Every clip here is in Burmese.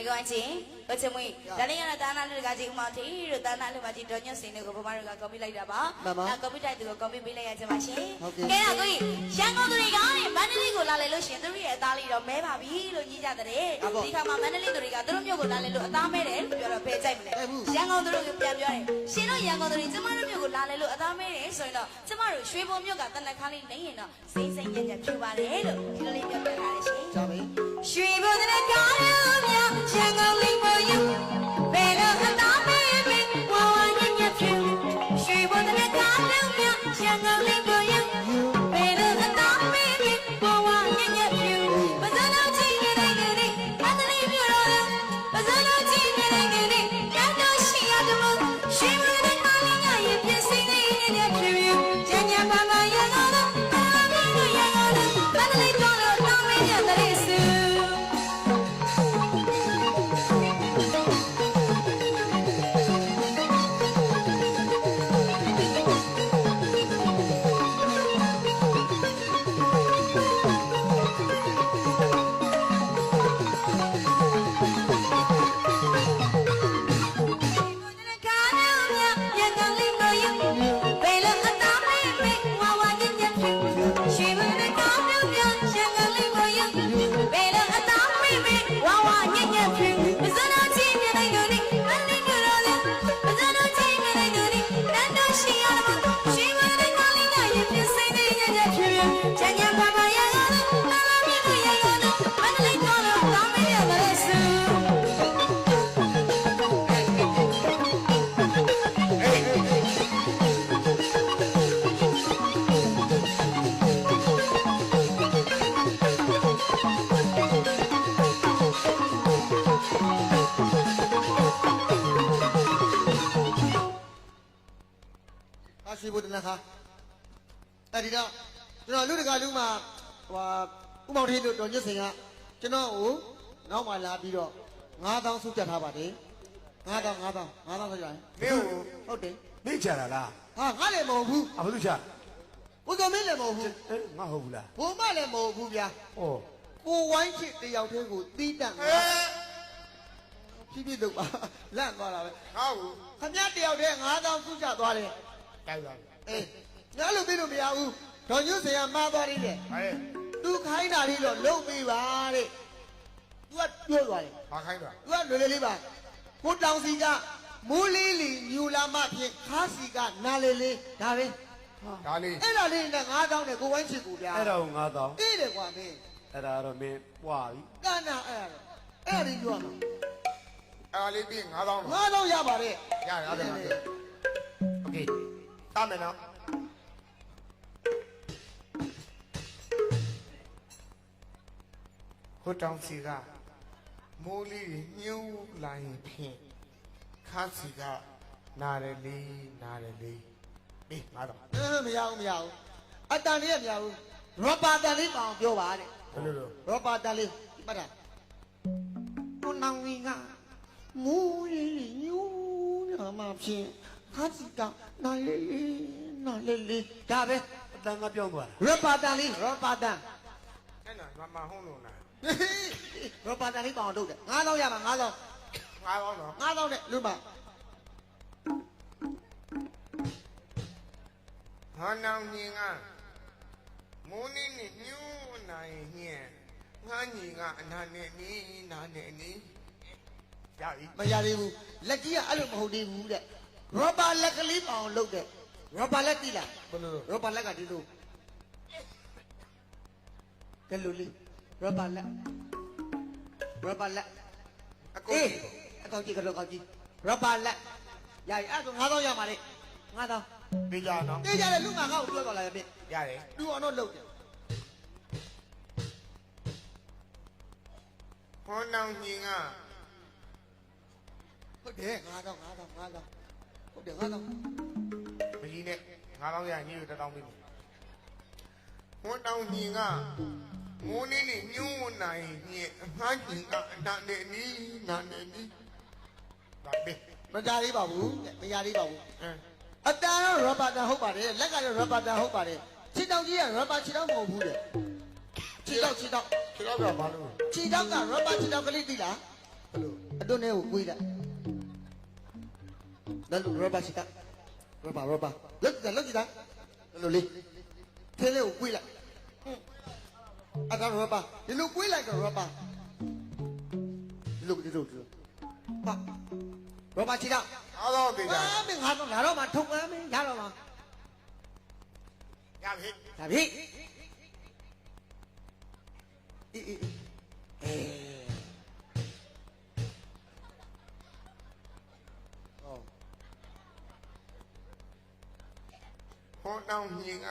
အကောင်ချင်းဘချမွေဒါလေးကတော့တာနာလူတကကြီးဥမောင်တီတို့တာနာလူမကြီးဒေါ်ညွတ်စင်တို့ကိုဘမတို့ကကော်ပီလိုက်တာပါကော်ပီတိုက်သူကိုကော်ပီပေးလိုက်ရကြပါရှင်ကဲတော့ကိုရန်ကုန်သူတွေကမန္တလေးကိုလာလေလို့ရှင်သူတို့ရဲ့အသားလေးတော့မဲပါပြီလို့ညည်းကြတဲ့ဒီခါမှာမန္တလေးသူတွေကသူတို့မျိုးကိုလာလေလို့အသားမဲတယ်လို့ပြောတော့ဖယ်ကြိုက်မလဲရန်ကုန်သူတို့ကပြန်ပြောတယ်ရှင်တို့ရန်ကုန်သူတွေကျမတို့မျိုးကိုလာလေလို့အသားမဲတယ်ဆိုရင်တော့ကျမတို့ရွှေဘုံမျိုးကတနက်ခါလေးနေရင်တော့စိမ့်စိမ့်ညံ့ညံ့ဖြူပါတယ်လို့ဒီလိုလေးပြောပြထားတယ်ရှင်ကြပြီရွှေဘုံတဲ့ကားရောမြရန်ကုန်လေး ပေါ်ယူဘ အရှိဖို့တနခါအဲ့ဒီတော့ကျွန်တော်လူတကာလူမှာဟိုဥမောင်ထေးတို့တော်ညစ်စင်ကကျွန်တော်ကိုနောက်မှလာပြီးတော့9000စုကြတ်ထားပါတယ်9000 9000 9000ဆိုကြရင်မင်းကိုဟုတ်တယ်မင်းချတာလားဟာငါလည်းမဟုတ်ဘူးအဘလူချကိုစောမင်းလည်းမဟုတ်ဘူးအဲငါဟုတ်ဘူးလားဘုံမလည်းမဟုတ်ဘူးဗျာဩကိုဝိုင်းချစ်တယောက်တည်းကိုတီးတန့်အဲဖြည်းဖြည်းတော့ပါလန့်သွားတာပဲငါ့ကိုခမတယောက်တည်း9000စုကြတ်သွားတယ် တိုက်သွားပြီအေးငါလို့ပြီးလို့မရဘူးဒေါ်ညွန့်စင်ကမှားသွားသေးတယ်ဟဲ့သူခိုင်းတာလေးတော့လုံပြီးပါတဲ့ तू ကပြောသွားတယ်မခိုင်းတာ तू ကလွယ်လွယ်လေးပါကိုတောင်စီကမူးလေးလီညူလာမဖြင့်ခါစီကနာလေလေးဒါပဲဒါလေးအဲ့ဒါလေးနဲ့9000နဲ့ကိုဝိုင်းချစ်ကိုဗျာအဲ့ဒါကို9000အေးတယ်ကွာမင်းအဲ့ဒါတော့မင်းပွားပြီကနာအဲ့ဒါအဲ့ဒါလေးပြောရမှာအဲ့ဒါလေးပြီး9000 9000ရပါတယ်ရရတယ်ဟုတ်ကဲ့ တမ်းမယ်နော်ဟိုတောင်စီကမိုးလေးညှိုးလာရင်ဖြင့်ခါစီကနာရလေးနာရလေးအေး9000အဲမရဘူးမရဘူးအတန်လေးကမရဘူးရောပါတန်လေးပေါအောင်ပြောပါတဲ့ဘယ်လိုလဲရောပါတန်လေးမှတ်တာကိုနောင်ကြီးကမူးလေးညူလာမဖြင့် ခါစီကနာလေလေးနာလေလေးဒါပဲအတန်ကပြောင်းသွားရပါတန်လေးရပါတန်တာအဲ့နော်မမဟုံးလို့နာရပါတန်လေးပေါအောင်လုပ်တယ်9000ရမှာ9000 9000နော်9000နဲ့လူမဟောနောင်ညင်ကမိုးနေနေညှိုးနိုင်ညင်ငါညီကအနာနဲ့နီးနာနဲ့နီးရပြီမရသေးဘူးလက်ကြီးကအဲ့လိုမဟုတ်သေးဘူးတဲ့ ရပါလက်ကလေးပေါအောင်လုပ်တယ်ရပါလက်တိလားဘယ်လိုလဲရပါလက်ကဒီလိုကဲလူလေးရပါလက်ရပါလက်အကုန်အေးကြည့်အကောင်ကြီးကလောကောင်ကြီးရပါလက်ရပြီအဲ့ဒါ9000ရမှာလေ9000ပေးကြနော်တေးကြတယ်လူငါငါ့ကိုပြောတော့လာရပြီရတယ်လူအောင်တော့လုပ်တယ်ဟောနောင်ညင်ကဟုတ်တယ်9000 9000 9000 ဟုတ်တယ်9000မကြီးနဲ့9000ရညီကို1000ပေးမယ်ဟောနောင်ညင်ကမိုးနေနေညှိုးနိုင်ညင်ငါညီကအနာနဲ့နီးနာနဲ့နီးဒါပေးမကြသေးပါဘူးတဲ့မရသေးပါဘူးအဲအတန်တော့ရပါတန်ဟုတ်ပါတယ်လက်ကလည်းရပါတန်ဟုတ်ပါတယ်ခြေတောင်ကြီးကရပါခြေတောင်မဟုတ်ဘူးတဲ့ခြေတောင်ခြေတောင်ခြေတော့ကဘာလို့ခြေတောင်ကရပါခြေတောင်ကလေးသိလားဘယ်လိုအတွန်းထဲကိုကွေးလိုက် လက်လူရဘာရှိတာရဘာရဘာလက်ကြလက်ကြတာဘယ်လိုလေးထဲလေးကိုကွေးလိုက်ဟွန်းအကာရဘာဒီလိုကွေးလိုက်တော့ရဘာဒီလိုဒီလိုဒီလိုဟာရဘာချီတာအားတော့တေးကြအာမင်းငါတော့ငါတော့မှထုံပန်းမင်းရတော့မှရပြီဒါပြီအေးအေးအေး မြင်က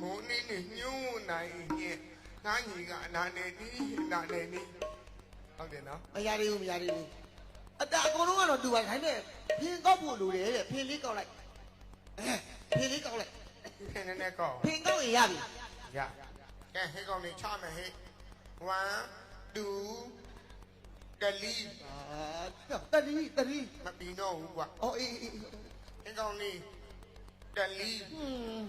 မိုးနေနေညှို့နိုင်ညက်ငါညီကအနာနေနီးအနာနေနီးဟုတ်တယ်နော်မရသေးဘူးမရသေးဘူးအတာအကုန်လုံးကတော့တူပါခိုင်းမဲ့ဖင်ကောက်ဖို့လိုတယ်တဲ့ဖင်လေးကောက်လိုက်အဲဖင်လေးကောက်လိုက်ဖင်းနေနေကောဖင်ကောက်ရင်ရပြီရကဲဟဲကောင်နေချမယ်ဟဲ့1 2ကလီအာတတိတတိမပြီးတော့ဘူးကွာအော်အေးအေးဟဲကောင်နေ ကလီဟွန်း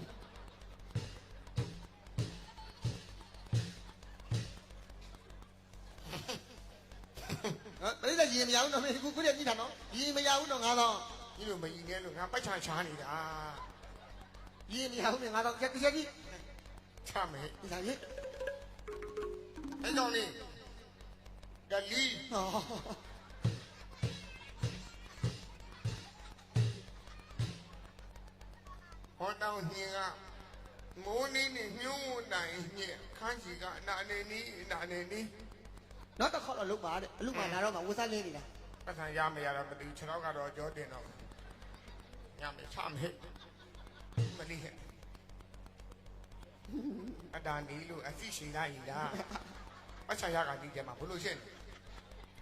ဟာဘယ်လိုရင်မရဘူးတော့မင်းခုခုတည်းကြည့်တာနော်ရင်မရဘူးတော့ငါတော့ဒီလိုမကြီးနေလို့ငါပိုက်ချာချာနေတာရင်မရဘူးငါတော့ချက်ချက်ကြီးချမယ်ဒီစားရင်ဟဲကောင်နေကလီဟော တောင်းညင်ကမိုးနေနေညှို့နိုင်ညက်ခန်းကြီးကအနာနေနီးအနာနေနီးနောက်တစ်ခေါက်တော့လုတ်ပါတဲ့အလုမှလာတော့မှဝစားလင်းနေတာပတ်ဆံရမရတော့မသိဘူးခြေတော့ကတော့ကြောတင်တော့ညမယ်ချမယ်မလီဟဲ့အတာနီလို့အသိရှိလိုက်လားပတ်ဆံရကဒီကျမှာဘလို့ရှင်း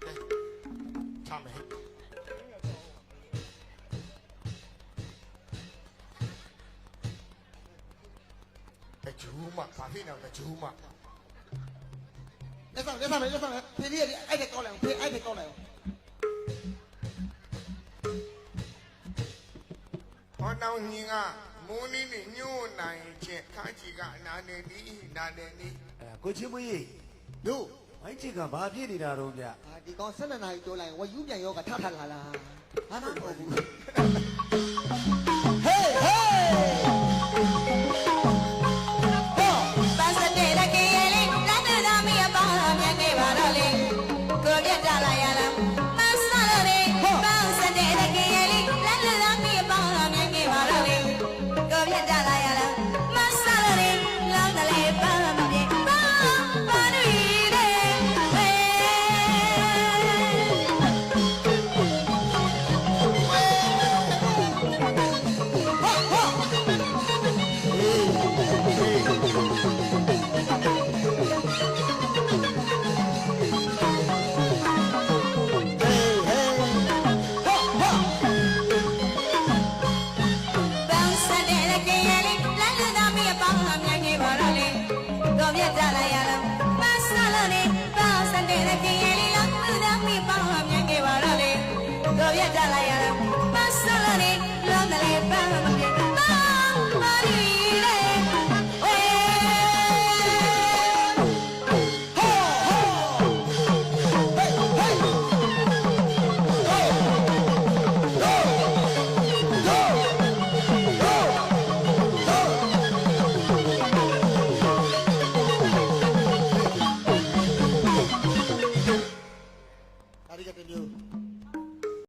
လဲချမ ဂျူးမဘာဖြစ်နေလဲတဂျူးမလက်ဆောင်လက်ဆောင်လက်ဆောင်ဖေးလေးအဲ့ဒါကောက်လိုက်အောင်ဖေးအဲ့ဒါကောက်လိုက်အောင်ဟောတောင်းညင်ကမိုးနေနေညှို့နိုင်ချင်းခန်းကြီးကအနာနေနီးနာနေနီးအဲကိုချင်းမွေးကြီးယို့ဝိုင်းချစ်ကဘာဖြစ်နေတာတော့ဗျအာဒီကောင်12နာရီတိုးလိုက်ဝယူပြန်ရောကထထလာလားဟာမဟုတ်ဘူး